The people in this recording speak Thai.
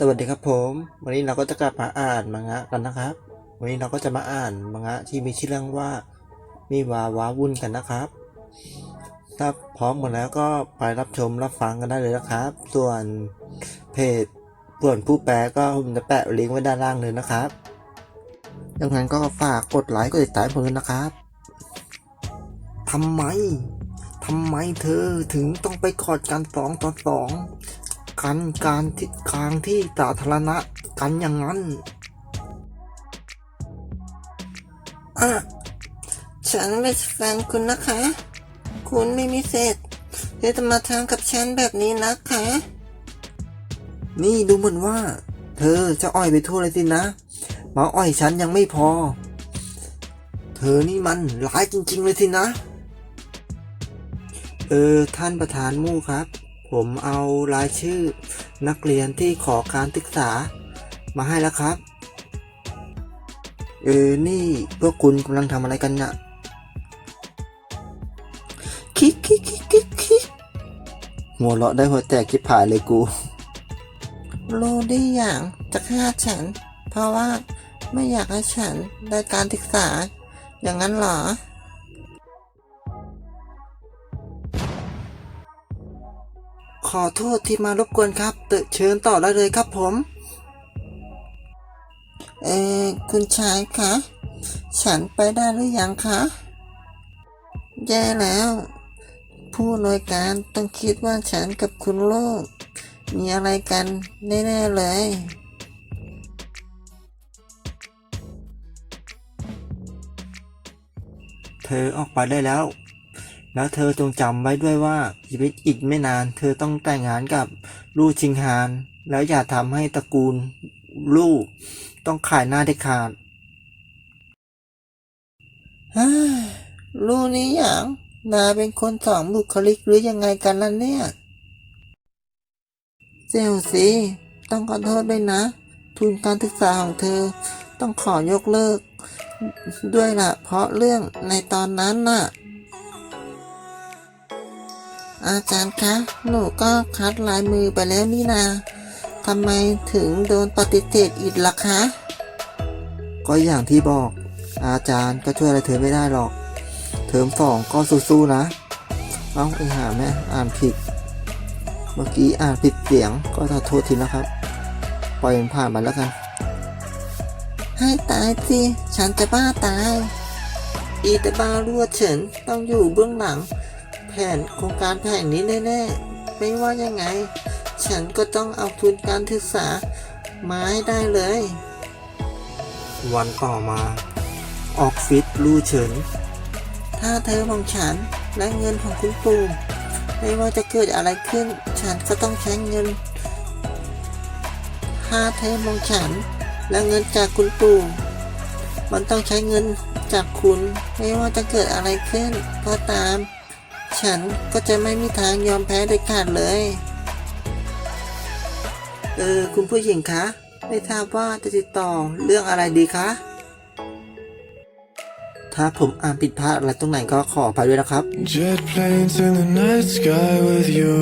สวัสดีครับผม วันนี้เราก็จะกลับมาอ่านมังงะกันนะครับ วันนี้เราก็จะมาอ่านมังงะที่มีชื่อเรื่องว่ามีวาวาวุ่นกันนะครับ ถ้าพร้อมหมดแล้วก็ไปรับชมรับฟังกันได้เลยนะครับ ส่วนเพจส่วนผู้แปลก็ผมจะแปะลิงก์ไว้ด้านล่างเลยนะครับดังนั้นก็ฝากกดไลค์กดติดตามผมด้วยนะครับทำไมทำไมเธอถึงต้องไปกอดกันสองต่อสอง กันการที่กลางที่สาธารณะกันอย่างนั้นอะฉันไม่ใช่แฟนคุณนะคะ คุณไม่มีเศษที่จะมาทำกับฉันแบบนี้นะคะ นี่ดูเหมือนว่า เธอจะอ่อยไปทั่วเลยสินะ มาอ่อยฉันยังไม่พอ เธอนี่มันร้ายจริง ๆ เลยสินะ เออ ท่านประธานมู่ครับ ผมเอารายชื่อนักเรียนที่ขอการศึกษามาให้แล้วครับ เออ นี่พวกคุณกำลังทำอะไรกันน่ะคิกคิกคิกคิกคิกหัวเราะได้หัวแตกจิบผายเลยกูรู้ได้อย่างจะฆ่าฉัน เพราะว่าไม่อยากให้ฉันได้การศึกษา อย่างนั้นเหรอ อโทษที่มารบกวนครับเตเชิญต่อได้เลยครับผม เออคุณชายคะ ฉันไปได้หรือยังคะ แย่แล้ว ผู้นวยการต้องคิดว่าฉันกับคุณโลกมีอะไรกันแน่ๆเลยเธอออกไปได้แล้ว แล้วเธอจงจำไว้ด้วยว่าชีวิตอีกไม่นาน เธอต้องแต่งงานกับลู่ชิงฮาน แล้วอย่าทำให้ตระกูลลู่ต้องขายหน้าได้ขาดฮ่ารู้นี้อย่างนาเป็นคนสองบุคลิกหรือยังไงกันล่ะเนี่ยเซลซีต้องขอโทษด้วยนะ ทุนการศึกษาของเธอ ต้องขอยกเลิก ด้วยล่ะ เพราะเรื่องในตอนนั้นน่ะ อาจารย์คะ หนูก็คัดลายมือไปแล้วนี่นาทำไมถึงโดนปฏิเสธอีกล่ะคะ ก็อย่างที่บอก อาจารย์ก็ช่วยอะไรเธอไม่ได้หรอก เทอมสองก็สู้ๆนะ เอ้าไอหาแม่อ่านผิด เมื่อกี้อ่านผิดเสียงก็ขอโทษทีนะครับ ปล่อยมันผ่านไปแล้วกัน ให้ตายสิ ฉันจะบ้าตาย อีแต่บ้ารั่วเฉินต้องอยู่เบื้องหลังแผ นโครงการแผนนี้แน่ๆ ไม่ว่ายังไง ฉันก็ต้องเอาทุนการศึกษามาให้ได้เลย วันต่อมา ออฟฟิศลู่เฉิน ถ้าเธอของฉันและเงินของคุณปู่ไม่ว่าจะเกิดอะไรขึ้น ฉันก็ต้องใช้เงินถ้าเธอของฉัน และเงินจากคุณปู่ มันต้องใช้เงินจากคุณ ไม่ว่าจะเกิดอะไรขึ้นก็ตาม ฉันก็จะไม่มีทางยอมแพ้เด็ดขาดเลย เออ คุณผู้หญิงคะ ไม่ทราบว่าจะติดต่อเรื่องอะไรดีคะ ถ้าผมอ่านผิดพลาดอะไรตรงไหนก็ขออภัยด้วยนะครับ Jet plane to the night sky with you.